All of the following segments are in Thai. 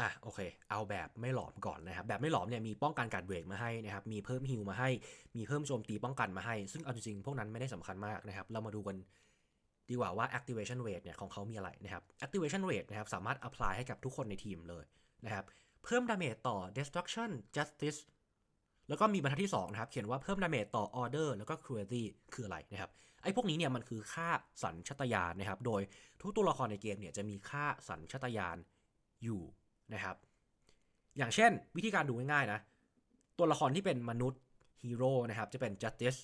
อะโอเค เอาแบบไม่หลอมก่อนนะครับ แบบไม่หลอมเนี่ยมีป้องกันการเบรกมาให้นะครับ มีเพิ่มฮิลมาให้ มีเพิ่มโจมตีป้องกันมาให้ ซึ่งเอาจริงๆพวกนั้นไม่ได้สำคัญมากนะครับ เรามาดูกันดีกว่าว่า activation rate เนี่ยของเขามีอะไรนะครับ activation rate นะครับสามารถ apply ให้กับทุกคนในทีมเลยนะครับ เพิ่มดาเมจต่อ destruction justice แล้วก็มีบรรทัดที่2นะครับ เขียนว่าเพิ่มดาเมจต่อ order แล้วก็ cruelty คืออะไรนะครับ ไอ้พวกนี้เนี่ยมันคือค่าสัญชาตญาณนะครับ โดยทุกตัวละครในเกมเนี่ยจะมีค่าสัญชาตญาณอยู่ นะครับ อย่างเช่นวิธีการดูง่ายๆนะ ตัวละครที่เป็นมนุษย์ฮีโร่นะครับ จะเป็น justice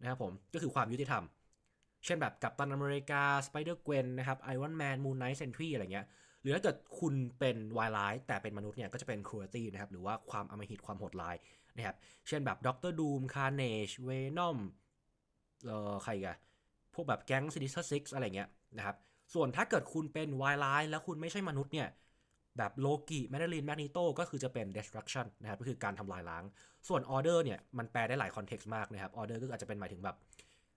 นะครับผม ก็คือความยุติธรรม เช่นแบบกัปตันอเมริกาสไปเดอร์เกวนนะครับไอรอนแมนมูนไนท์เซนทรีอะไรเงี้ย หรือถ้าเกิดคุณเป็นวายไลท์แต่เป็นมนุษย์เนี่ยก็จะเป็นครู e ตี้นะครับ หรือว่าความอมหิตความโหดร้ายนะครับ เช่นแบบด็อกเตอร์ดูมคาร์เนจเวนอมเอ่อใครกันพวกแบบแก๊งซินิสเตอร์ซิกอะไรเงี้ยนะครับ ส่วนถ้าเกิดคุณเป็นวายไลท์แล้วคุณไม่ใช่มนุษย์เนี่ย แบบโลกิแมดลินแมกนิโตก็คือจะเป็น destruction นะครับก็คือการทำลายล้าง ส่วน order เนี่ยมันแปลได้หลายคอนเท็กซ์มากนะครับ order ก็อาจจะเป็นหมายถึงแบบ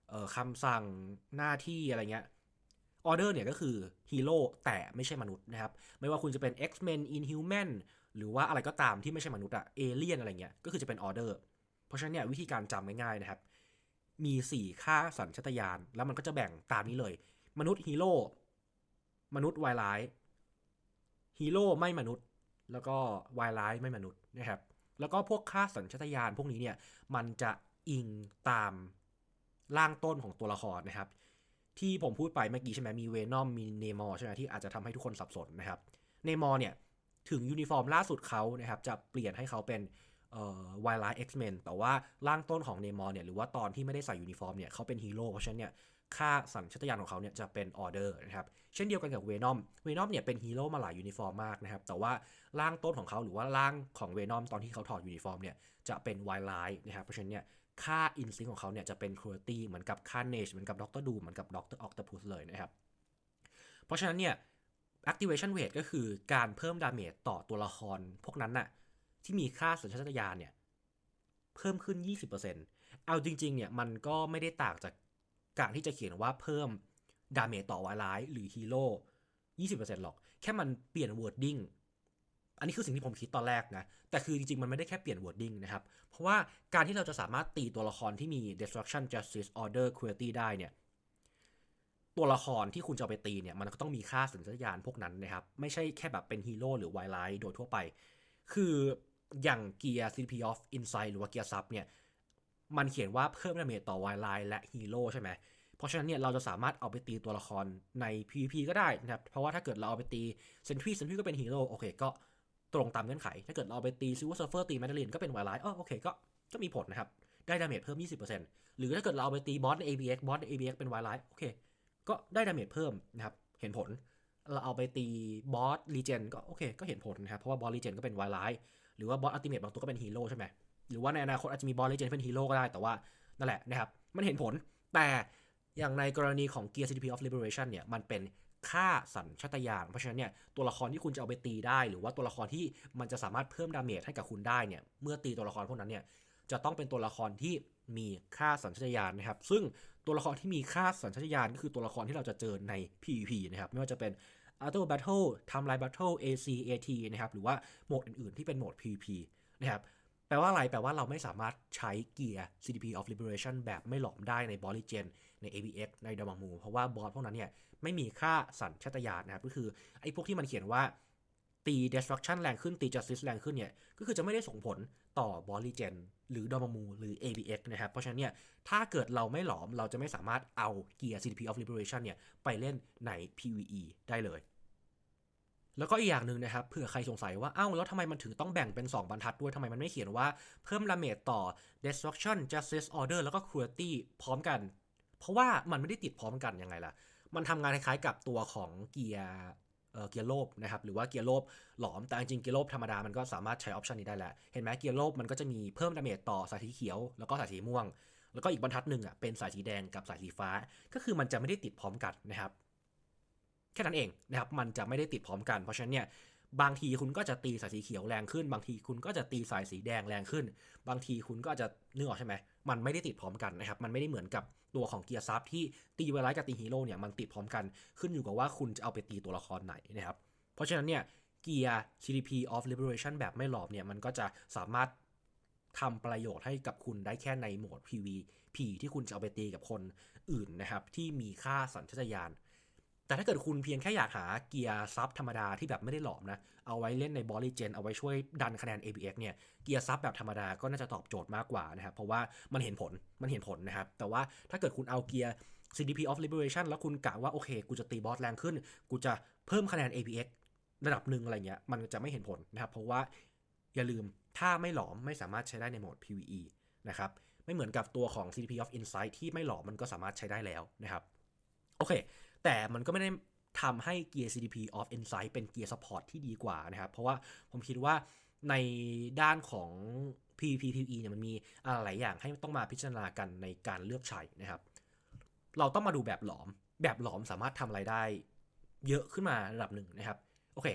เอ่อคำสั่งหน้าที่อะไรเงี้ย order เนี่ยก็คือฮีโร่แต่ไม่ใช่มนุษย์นะครับ ไม่ว่าคุณจะเป็น X-Men Inhuman หรือว่าอะไรก็ตามที่ไม่ใช่มนุษย์อะเอเลียนอะไรเงี้ยก็คือจะเป็น order เพราะฉะนั้นเนี่ยวิธีการจำง่ายๆนะครับ มี 4 ค่าสัญชาตญาณแล้วมันก็จะแบ่งตามนี้เลย มนุษย์ฮีโร่มนุษย์วายร้าย ฮีโร่ไม่มนุษย์ แล้วก็วายร้ายไม่มนุษย์นะครับ แล้วก็พวกค่าสัญชาตญาณพวกนี้เนี่ยมันจะอิงตามร่างต้นของตัวละครนะครับ ที่ผมพูดไปเมื่อกี้ใช่ไหมมีเวนอมมีเนมอร์ใช่ไหมที่อาจจะทำให้ทุกคนสับสนนะครับเนมอร์เนี่ยถึงยูนิฟอร์มล่าสุดเขานะครับจะเปลี่ยนให้เขาเป็นวายไลท์เอ็กซ์แมนแต่ว่าร่างต้นของเนมอร์เนี่ยหรือว่าตอนที่ไม่ได้ใส่ยูนิฟอร์มเนี่ยเขาเป็นฮีโร่เพราะฉะนั้นเนี่ย ค่าสัญชาตญาณของเขาเนี่ยจะเป็นออเดอร์นะครับ เช่นเดียวกันกับเวนอม เวนอมเนี่ยเป็นฮีโร่มาหลายยูนิฟอร์มมากนะครับ แต่ว่าร่างต้นของเขาหรือว่าร่างของเวนอมตอนที่เขาถอดยูนิฟอร์มเนี่ยจะเป็นไวไลท์นะครับ เพราะฉะนั้นเนี่ยค่าอินซิงของเขาเนี่ยจะเป็นครูตี้เหมือนกับค่าเนชเหมือนกับด็อกเตอร์ดูเหมือนกับด็อกเตอร์ออกตพุสเลยนะครับ เพราะฉะนั้นเนี่ย activation rate ก็คือการเพิ่มดาเมจต่อตัวละครพวกนั้นน่ะที่มีค่าสัญชาตญาณเนี่ยเพิ่มขึ้น 20%เอาจริงๆเนี่ยมันก็ไม่ได้ต่างจาก การที่จะเขียนว่าเพิ่มดาเมจต่อวายร้ายหรือฮีโร่20%หรอก แค่มันเปลี่ยน wording อันนี้คือสิ่งที่ผมคิดตอนแรกนะ แต่คือจริง ๆ มันไม่ได้แค่เปลี่ยน wording นะครับ เพราะว่าการที่เราจะสามารถตีตัวละครที่มี destruction justice order cruelty ได้เนี่ย ตัวละครที่คุณจะไปตีเนี่ย มันก็ต้องมีค่าสัญชาตญาณพวกนั้นนะครับ ไม่ใช่แค่แบบเป็นฮีโร่หรือวายไลท์โดยทั่วไป คืออย่างเกียร์ CP of Insight หรือว่าเกียร์ซับเนี่ย มันเขียนว่าเพิ่มดาเมจต่อวายไลท์และฮีโร่ใช่ไหมเพราะฉะนั้นเนี่ยเราจะสามารถเอาไปตีตัวละครใน PVP ก็ได้นะครับ เพราะว่าถ้าเกิดเราเอาไปตีเซนทรีเซนทรีก็เป็นฮีโร่โอเคก็ตรงตามเงื่อนไข ถ้าเกิดเราเอาไปตีซิวเวอร์เซิร์ฟเฟอร์ตีแมดเดลินก็เป็นไวไลท์อ๋อโอเคก็ก็มีผลนะครับ ได้ดาเมจเพิ่ม 20%หรือถ้าเกิดเราเอาไปตีบอสใน ABX บอสใน ABX เป็นไวไลท์โอเค ก็ได้ดาเมจเพิ่มนะครับเห็นผลเราเอาไปตีบอสรีเจนก็โอเคก็เห็นผลนะครับเพราะว่าบอสรีเจนก็เป็นไวไลท์หรือว่าบอสอัลติเมทบางตัวก็เป็นฮีโร่ใช่ไหม หรือว่าในอนาคตอาจจะมีบอสรีเจนเป็นฮีโร่ก็ได้แต่ว่านั่นแหละนะครับ มันเห็นผลแต่อย่างในกรณีของ Gear CTP of Liberation เนี่ยมันเป็นค่าสัญชาตญาณเพราะฉะนั้นเนี่ยตัวละครที่คุณจะเอาไปตีได้ หรือว่าตัวละครที่มันจะสามารถเพิ่มดาเมจให้กับคุณได้เนี่ยเมื่อตีตัวละครพวกนั้นเนี่ยจะต้องเป็นตัวละครที่มีค่าสัญชาตญาณนะครับ ซึ่งตัวละครที่มีค่าสัญชาตญาณก็คือตัวละครที่เราจะเจอใน PVP นะครับไม่ว่าจะเป็น Auto Battle Timeline Battle AC AT นะครับหรือว่าโหมดอื่นๆที่เป็นโหมด PVP นะครับ ลว่าอะไร แปลว่าเราไม่สามารถใช้เกียร์ CDP of Liberation แบบไม่หลอมได้ในบอลลิเจนใน ABX ในดามังมู เพราะว่าบอสพวกนั้นเนี่ยไม่มีค่าสัญชาตญาณนะครับ ก็คือไอ้พวกที่มันเขียนว่าตี destruction แรงขึ้น ตี justice แรงขึ้นเนี่ย ก็คือจะไม่ได้ส่งผลต่อบอลลิเจนหรือดอมมูหรือ ABX นะครับ เพราะฉะนั้นเนี่ย ถ้าเกิดเราไม่หลอมเราจะไม่สามารถเอาเกียร์ CDP of Liberation เนี่ย ไปเล่นใน PVE ได้เลย แล้วก็อีกอย่างหนึ่งนะครับเผื่อใครสงสัยว่าอ้าวแล้วทำไมมันถึงต้องแบ่งเป็น 2 บรรทัดด้วยทำไมมันไม่เขียนว่าเพิ่มดาเมจต่อ destruction justice order แล้วก็ cruelty พร้อมกัน เพราะว่ามันไม่ได้ติดพร้อมกันยังไงล่ะ มันทำงานคล้ายๆกับตัวของเกียร์เกียร์โลบนะครับหรือว่าเกียร์โลบหลอมแต่จริงเกียร์โลบธรรมดามันก็สามารถใช้ออปชันนี้ได้แหละเห็นไหมเกียร์โลบมันก็จะมีเพิ่มดาเมจต่อสายสีเขียวแล้วก็สายสีม่วง แล้วก็อีกบรรทัดหนึ่งอะเป็นสายสีแดงกับสายสีฟ้า ก็คือมันจะไม่ได้ติดพร้อมกันนะครับ แค่นั้นเองนะครับมันจะไม่ได้ติดพร้อมกันเพราะฉะนั้นเนี่ยบางทีคุณก็จะตีสายสีเขียวแรงขึ้น บางทีคุณก็จะตีสายสีแดงแรงขึ้น บางทีคุณก็จะนึกออกใช่ไหมมันไม่ได้ติดพร้อมกันนะครับมันไม่ได้เหมือนกับตัวของเกียร์ซับที่ตีไวไลท์กับตีฮีโร่เนี่ยมันติดพร้อมกันขึ้นอยู่กับว่าคุณจะเอาไปตีตัวละครไหนนะครับเพราะฉะนั้นเนี่ยเกียร์ CDP of Liberation แบบไม่หลอมเนี่ยมันก็จะสามารถทำประโยชน์ให้กับคุณได้แค่ในโหมด PVP ที่คุณจะเอาไปตีกับคนอื่นนะครับที่มีค่าสัญชาตญาณ แต่ถ้าเกิดคุณเพียงแค่อยากหาเกียร์ซับธรรมดาที่แบบไม่ได้หลอมนะ เอาไว้เล่นในบอลลีเจนเอาไว้ช่วยดันคะแนน ABX เนี่ย เกียร์ซับแบบธรรมดาก็น่าจะตอบโจทย์มากกว่านะครับ เพราะว่ามันเห็นผล มันเห็นผลนะครับ แต่ว่าถ้าเกิดคุณเอาเกียร์ CDP of Liberation แล้วคุณกะว่าโอเค กูจะตีบอสแรงขึ้น กูจะเพิ่มคะแนน ABX ระดับหนึ่งอะไรเงี้ย มันจะไม่เห็นผลนะครับ เพราะว่าอย่าลืมถ้าไม่หลอมไม่สามารถใช้ได้ในโหมด PVE นะครับ ไม่เหมือนกับตัวของ CDP of Insight ที่ไม่หลอมมันก็สามารถใช้ได้แล้วนะครับ อเค แต่มันก็ไม่ได้ทำให้เกียร์ CDP of Insight เป็นเกียร์ Support ที่ดีกว่านะครับ เพราะว่าผมคิดว่าในด้านของ PPPE เนี่ยมันมีอะไรหลายอย่างให้ต้องมาพิจารณากันในการเลือกใช้นะครับ เราต้องมาดูแบบหลอม แบบหลอมสามารถทำอะไรได้ เยอะขึ้นมาระดับหนึ่งนะครับ โอเค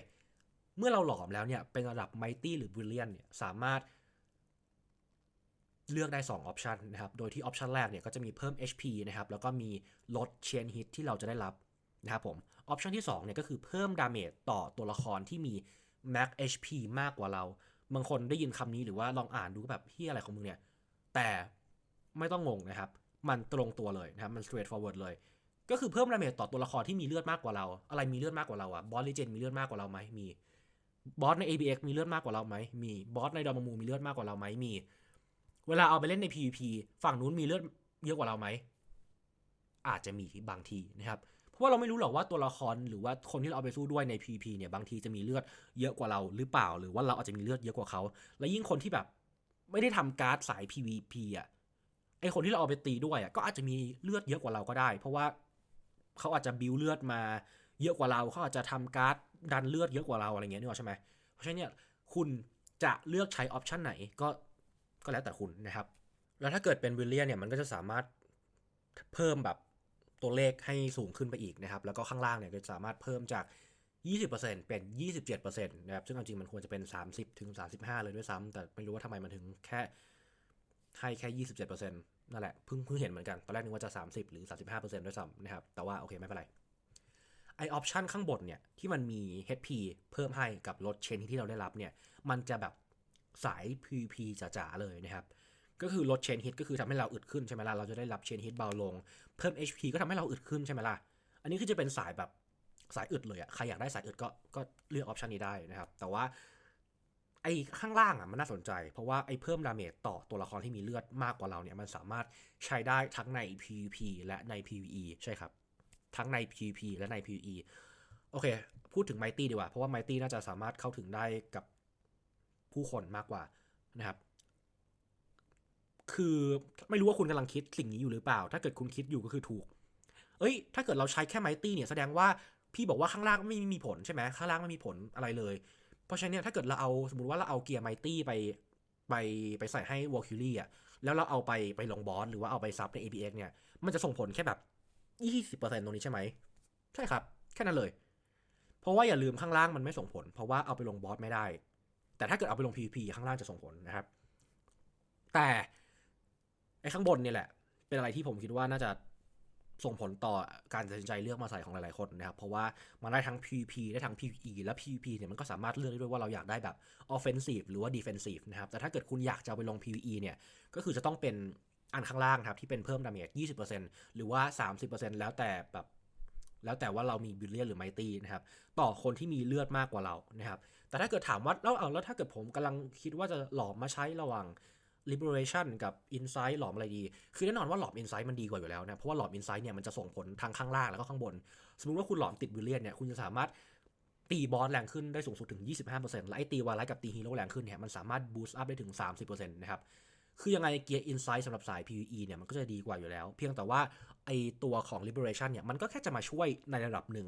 เมื่อเราหลอมแล้วเนี่ยเป็นระดับ Mighty หรือ Brilliant เนี่ยสามารถ เลือกได้ 2 ออปชันนะครับ โดยที่ออปชันแรกเนี่ยก็จะมีเพิ่ม HP นะครับ แล้วก็มีลด Chain Hit ที่เราจะได้รับนะครับผม ออปชันที่2เนี่ยก็คือเพิ่มดาเมจต่อตัวละครที่มี Max HP มากกว่าเรา บางคนได้ยินคำนี้หรือว่าลองอ่านดูแบบเฮียอะไรของมึงเนี่ย แต่ไม่ต้องงงนะครับ มันตรงตัวเลยนะครับ มัน straight forward เลย ก็คือเพิ่มดาเมจต่อตัวละครที่มีเลือดมากกว่าเรา อะไรมีเลือดมากกว่าเราอะบอสลีเจนมีเลือดมากกว่าเราไหมมี บอสใน ABX มีเลือดมากกว่าเราไหมมี บอสในดอมมูมีเลือดมากกว่าเราไหมมี เวลาเอาไปเล่นใน PVP ฝั่งนู้นมีเลือดเยอะกว่าเราไหม อาจจะมีบางทีนะครับ เพราะว่าเราไม่รู้หรอกว่าตัวละครหรือว่าคนที่เราเอาไปสู้ด้วยใน PVP เนี่ยบางทีจะมีเลือดเยอะกว่าเราหรือเปล่า หรือว่าเราอาจจะมีเลือดเยอะกว่าเขา และยิ่งคนที่แบบไม่ได้ทำการ์ดสาย PVP อะ ไอคนที่เราเอาไปตีด้วยอะก็อาจจะมีเลือดเยอะกว่าเราก็ได้ เพราะว่าเขาอาจจะบิวเลือดมาเยอะกว่าเราเขาอาจจะทำการ์ดดันเลือดเยอะกว่าเราอะไรเงี้ยนึกออกใช่ไหมเพราะฉะนั้นเนี่ยคุณจะเลือกใช้ออปชันไหนก็ ก็แล้วแต่คุณนะครับ แล้วถ้าเกิดเป็นวิลเลียนเนี่ยมันก็จะสามารถเพิ่มแบบตัวเลขให้สูงขึ้นไปอีกนะครับ แล้วก็ข้างล่างเนี่ยก็สามารถเพิ่มจาก 20%เป็น 27%นะครับ ซึ่งจริงมันควรจะเป็น 30ถึง35 เลยด้วยซ้ำแต่ไม่รู้ว่าทำไมมันถึงแค่ให้แค่ 27%นั่นแหละ เพิ่งเพิ่งเห็นเหมือนกัน ตอนแรกนึกว่าจะ 30 หรือ 35%ด้วยซ้ำนะครับ แต่ว่าโอเคไม่เป็นไร ไอออปชันข้างบนเนี่ยที่มันมี HP เพิ่มให้กับลดเชนที่เราได้รับเนี่ย มันจะแบบ สาย PVP จ๋าๆเลยนะครับ ก็คือลดเชนฮิตก็คือทำให้เราอึดขึ้นใช่ไหมล่ะ เราจะได้รับเชนฮิตเบาลง เพิ่ม HP ก็ทำให้เราอึดขึ้นใช่ไหมล่ะ อันนี้คือจะเป็นสายแบบสายอึดเลยอะใครอยากได้สายอึดก็ก็เลือกออปชันนี้ได้นะครับ แต่ว่าไอ้ข้างล่างอะมันน่าสนใจ เพราะว่าไอ้เพิ่มดาเมจต่อตัวละครที่มีเลือดมากกว่าเราเนี่ยมันสามารถใช้ได้ทั้งใน PVP และใน PVE ใช่ครับ ทั้งใน PVP และใน PVE โอเค พูดถึง Mighty ดีกว่า เพราะว่า Mighty น่าจะสามารถเข้าถึงได้กับ ผู้คนมากกว่านะครับ คือไม่รู้ว่าคุณกำลังคิดสิ่งนี้อยู่หรือเปล่า ถ้าเกิดคุณคิดอยู่ก็คือถูก เอ้ย ถ้าเกิดเราใช้แค่ไมตี้เนี่ยแสดงว่าพี่บอกว่าข้างล่างไม่มีผลใช่ไหมข้างล่างไม่มีผลอะไรเลย เพราะฉะนั้นเนี่ยถ้าเกิดเราเอาสมมติว่าเราเอาเกียร์ไมตี้ไปไปไปใส่ให้วอลคิลี่อะแล้วเราเอาไปไปลงบอสหรือว่าเอาไปซับใน APX เนี่ย มันจะส่งผลแค่แบบยี่สิบเปอร์เซ็นต์ตรงนี้ใช่ไหม ใช่ครับ แค่นั้นเลย เพราะว่าอย่าลืมข้างล่างมันไม่ส่งผล เพราะว่าเอาไปลงบอสไม่ได้ แต่ถ้าเกิดเอาไปลง PVP ข้างล่างจะส่งผลนะครับ แต่ไอ้ข้างบนเนี่ยแหละ เป็นอะไรที่ผมคิดว่าน่าจะส่งผลต่อการตัดสินใจเลือกมาใส่ของหลายๆคนนะครับ เพราะว่ามันได้ทั้ง PVP ได้ทั้ง PVE และ PVP เนี่ยมันก็สามารถเลือกได้ด้วยว่าเราอยากได้แบบ offensive หรือว่า defensive นะครับ แต่ถ้าเกิดคุณอยากจะเอาไปลง PVE เนี่ย ก็คือจะต้องเป็นอันข้างล่างครับที่เป็นเพิ่มดาเมจ20%หรือว่า 30%แล้วแต่แบบแล้วแต่ว่าเรามีบิลเลียนหรือไมตี้นะครับ ต่อคนที่มีเลือดมากกว่าเรานะครับ แต่ถ้าเกิดถามว่าแล้วเอาแล้วถ้าเกิดผมกำลังคิดว่าจะหลอมมาใช้ระหว่าง liberation กับ insight หลอมอะไรดี คือแน่นอนว่าหลอม insight มันดีกว่าอยู่แล้วนะ เพราะว่าหลอม insight เนี่ยมันจะส่งผลทางข้างล่างแล้วก็ข้างบน สมมุติว่าคุณหลอมติดบิลเลียนเนี่ย คุณจะสามารถตีบอสแรงขึ้นได้สูงสุดถึง 25%และไอตีวาไลกับตีฮีโร่แรงขึ้นเนี่ยมันสามารถ boost up ได้ถึง 30%นะครับ คือยังไงเกียร์ insight สำหรับสาย PVE เนี่ยมันก็จะดีกว่าอยู่แล้ว เพียงแต่ว่าไอตัวของ liberation เนี่ยมันก็แค่จะมาช่วยในระดับหนึ่ง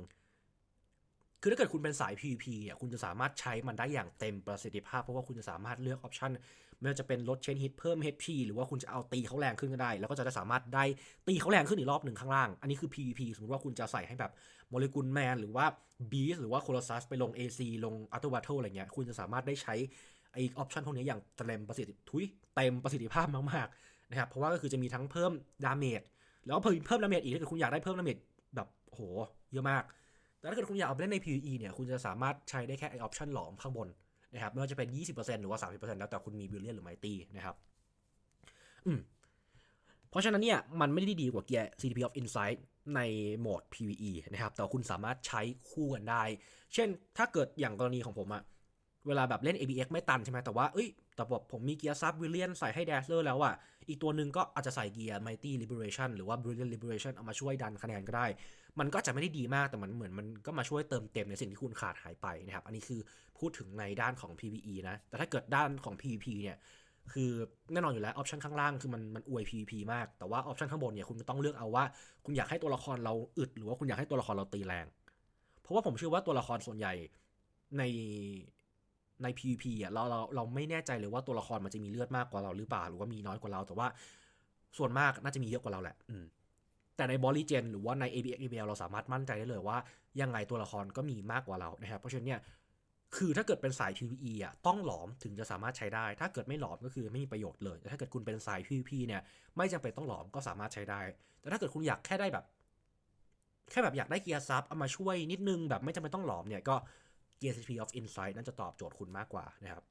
คือถ้าเกิดคุณเป็นสาย PVP เนี่ยคุณจะสามารถใช้มันได้อย่างเต็มประสิทธิภาพ เพราะว่าคุณจะสามารถเลือกออปชันไม่ว่าจะเป็นลดเชนฮิตเพิ่ม HP หรือว่าคุณจะเอาตีเขาแรงขึ้นก็ได้ แล้วก็จะได้สามารถได้ตีเขาแรงขึ้นอีกรอบหนึ่งข้างล่าง อันนี้คือ PVP สมมติว่าคุณจะใส่ให้แบบโมเลกุลแมนหรือว่า Beast หรือว่าโคลอซัสไปลง AC ลง a u t o Battle อะไรเงี้ยคุณจะสามารถได้ใช้ไอออปชันพวกนี้อย่างเต็มประสิทธิทุยเต็มประสิทธิภาพมากๆนะครับเพราะว่าก็คือจะมีทั้งเพิ่มดาเมจแล้วก็เพิ่มเพิ่มดาเมจอีกถ้าเกิดคุณอยากได้เพิ่มดาเมจแบบโหเยอะมาก แต่ถ้าเกิดคุณอยากเอาไปเล่นใน PVE เนี่ย คุณจะสามารถใช้ได้แค่ไอออปชันหลอมข้างบนนะครับไม่ว่าจะเป็น 20%หรือว่า 30%แล้วแต่คุณมีบิลเลียนหรือไมตี้นะครับ อืม เพราะฉะนั้นเนี่ย มันไม่ได้ดีกว่าเกียร์ CTP of Insight ในโหมด PVE นะครับ แต่คุณสามารถใช้คู่กันได้ เช่น ถ้าเกิดอย่างกรณีของผมอะ เวลาแบบเล่น ABX ไม่ตันใช่ไหมแต่ว่าเอ้ยแต่แบบผมมีเกียร์ซับวิลเลียนใส่ให้ Dazzler แล้วอะอีกตัวหนึ่งก็อาจจะใส่เกียร์ Mighty Liberation หรือว่า Brilliant Liberation เอามาช่วยดันคะแนนก็ได้ มันก็จะไม่ได้ดีมากแต่มันเหมือนมันก็มาช่วยเติมเต็มในสิ่งที่คุณขาดหายไปนะครับ อันนี้คือพูดถึงในด้านของ PVE นะ แต่ถ้าเกิดด้านของ PVP เนี่ยคือแน่นอนอยู่แล้วออปชันข้างล่างคือมันมันอวย PVP มาก แต่ว่าออปชันข้างบนเนี่ยคุณก็ต้องเลือกเอาว่า คุณอยากให้ตัวละครเราอึดหรือว่าคุณอยากให้ตัวละครเราตีแรง เพราะว่าผมเชื่อว่าตัวละครส่วนใหญ่ใน ใน PVP อะเราเราเราไม่แน่ใจเลยว่าตัวละครมันจะมีเลือดมากกว่าเราหรือเปล่าหรือว่ามีน้อยกว่าเรา แต่ว่าส่วนมากน่าจะมีเยอะกว่าเราแหละอืมแต่ในบอลลีเจนหรือว่าใน ABX ABL เราสามารถมั่นใจได้เลยว่า ยังไงตัวละครก็มีมากกว่าเรานะครับเพราะฉะนั้นเนี่ยคือถ้าเกิดเป็นสาย PVE อะต้องหลอมถึงจะสามารถใช้ได้ ถ้าเกิดไม่หลอมก็คือไม่มีประโยชน์เลย แต่ถ้าเกิดคุณเป็นสาย PVP เนี่ยไม่จำเป็นต้องหลอมก็สามารถใช้ได้ แต่ถ้าเกิดคุณอยากแค่ได้แบบ แค่แบบอยากได้เกียร์ซับเอามาช่วยนิดนึงแบบไม่จำเป็นต้องหลอมเนี่ยก็ Gear CP of Insight นั่นจะตอบโจทย์คุณมากกว่านะครับ